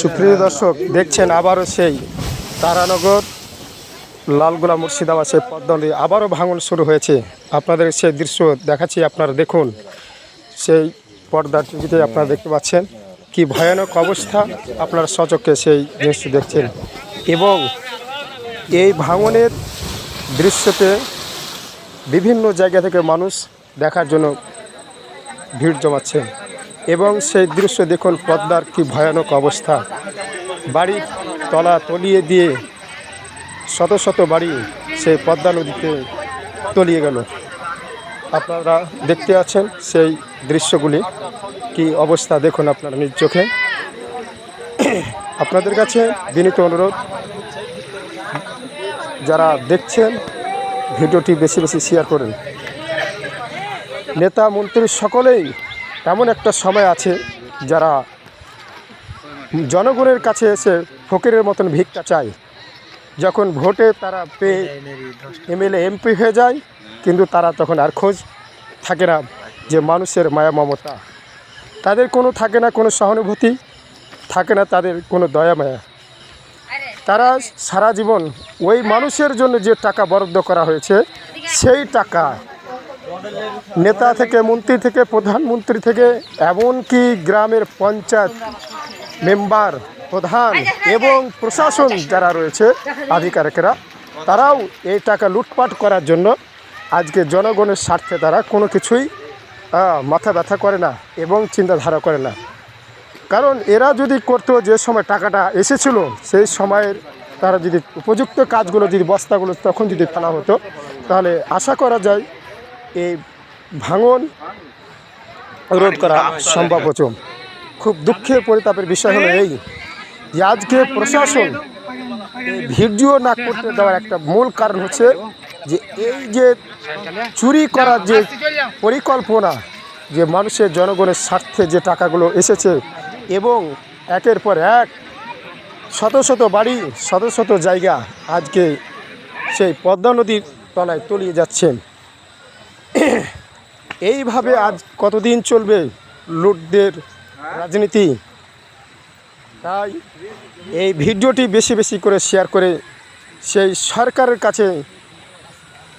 সুপ্রিয় দর্শক, দেখছেন আবারও সেই তারানগর লালগোলা মুর্শিদাবাদ, সেই পদ্মা আবারও ভাঙন শুরু হয়েছে। আপনাদের সেই দৃশ্য দেখাচ্ছি, আপনারা দেখুন। সেই পর্দার টিভিতে আপনারা দেখতে পাচ্ছেন কি ভয়ানক অবস্থা, আপনারা সচক্ষে সেই দৃশ্য দেখছেন। এবং এই ভাঙনের দৃশ্যতে বিভিন্ন জায়গা থেকে মানুষ দেখার জন্য ভিড় জমাচ্ছেন। এবং সেই দৃশ্য দেখুন পদ্মার কি ভয়ানক অবস্থা। বাড়ির তলা তলিয়ে দিয়ে শত শত বাড়ি সেই পদ্মা নদীতে তলিয়ে গেল। আপনারা দেখতে আছেন সেই দৃশ্যগুলি। কি অবস্থা দেখুন আপনারা নিজ চোখে। আপনাদের কাছে বিনীত অনুরোধ, যারা দেখছেন, ভিডিওটি বেশি বেশি শেয়ার করেন। নেতা, মন্ত্রী সকলেই এমন একটা সময় আছে যারা জনগণের কাছে এসে ফকিরের মতন ভিক্ষা চায়। যখন ভোটে তারা পেয়ে এমএলএ, এমপি হয়ে যায়, কিন্তু তারা তখন আর খোঁজ থাকে না যে মানুষের মায়া, মমতা। তাদের কোনো থাকে না কোনো সহানুভূতি, থাকে না তাদের কোনো দয়া, মায়া। তারা সারা জীবন ওই মানুষের জন্য যে টাকা বরাদ্দ করা হয়েছে, সেই টাকা নেতা থেকে, মন্ত্রী থেকে, প্রধানমন্ত্রী থেকে, এমনকি গ্রামের পঞ্চায়েত মেম্বার, প্রধান এবং প্রশাসন যারা রয়েছে, আধিকারিকেরা, তারাও এই টাকা লুটপাট করার জন্য আজকে জনগণের স্বার্থে তারা কোনো কিছুই মাথা ব্যথা করে না এবং চিন্তাধারা করে না। কারণ এরা যদি করতো, যে সময় টাকাটা এসেছিল, সেই সময়ের তারা যদি উপযুক্ত কাজগুলো, যদি বস্তাগুলো তখন যদি ফেলা হতো, তাহলে আশা করা যায় এই ভাঙন রোধ করা সম্ভব হতো খুব দুঃখের পরিতাপের বিষয় হলো এই যে আজকে প্রশাসন ভিডিও না করতে দেওয়ার একটা মূল কারণ হচ্ছে যে এই যে চুরি করার যে পরিকল্পনা, যে মানুষের জনগণের স্বার্থে যে টাকাগুলো এসেছে এবং একের পর এক শত শত বাড়ি, শত শত জায়গা আজকে সেই পদ্মা নদীর তলায় তলিয়ে যাচ্ছেন এইভাবে আজ কতদিন চলবে লুটদের রাজনীতি? তাই এই ভিডিওটি বেশি বেশি করে শেয়ার করে সেই সরকারের কাছে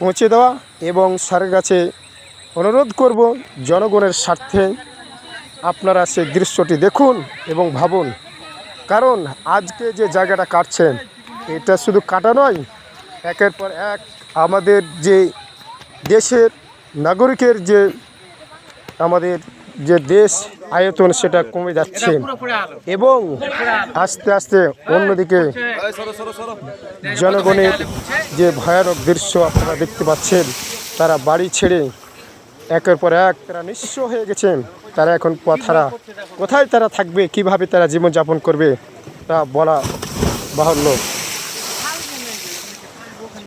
পৌঁছে দেওয়া এবং সরকারের কাছে অনুরোধ করব জনগণের স্বার্থে আপনারা সেই দৃশ্যটি দেখুন এবং ভাবুন। কারণ আজকে যে জায়গাটা কাটছেন, এটা শুধু কাটা নয়, একের পর এক আমাদের যে দেশের নাগরিকের যে আমাদের যে দেশ আয়তন সেটা কমে যাচ্ছে। এবং আস্তে আস্তে অন্যদিকে জনগণের যে ভয়ানক দৃশ্য আপনারা দেখতে পাচ্ছেন তারা বাড়ি ছেড়ে একের পর এক তারা নিঃস্ব হয়ে গেছেন। তারা এখন কথারা কোথায় তারা থাকবে কীভাবে তারা জীবনযাপন করবে তা বলা বাহুল্য।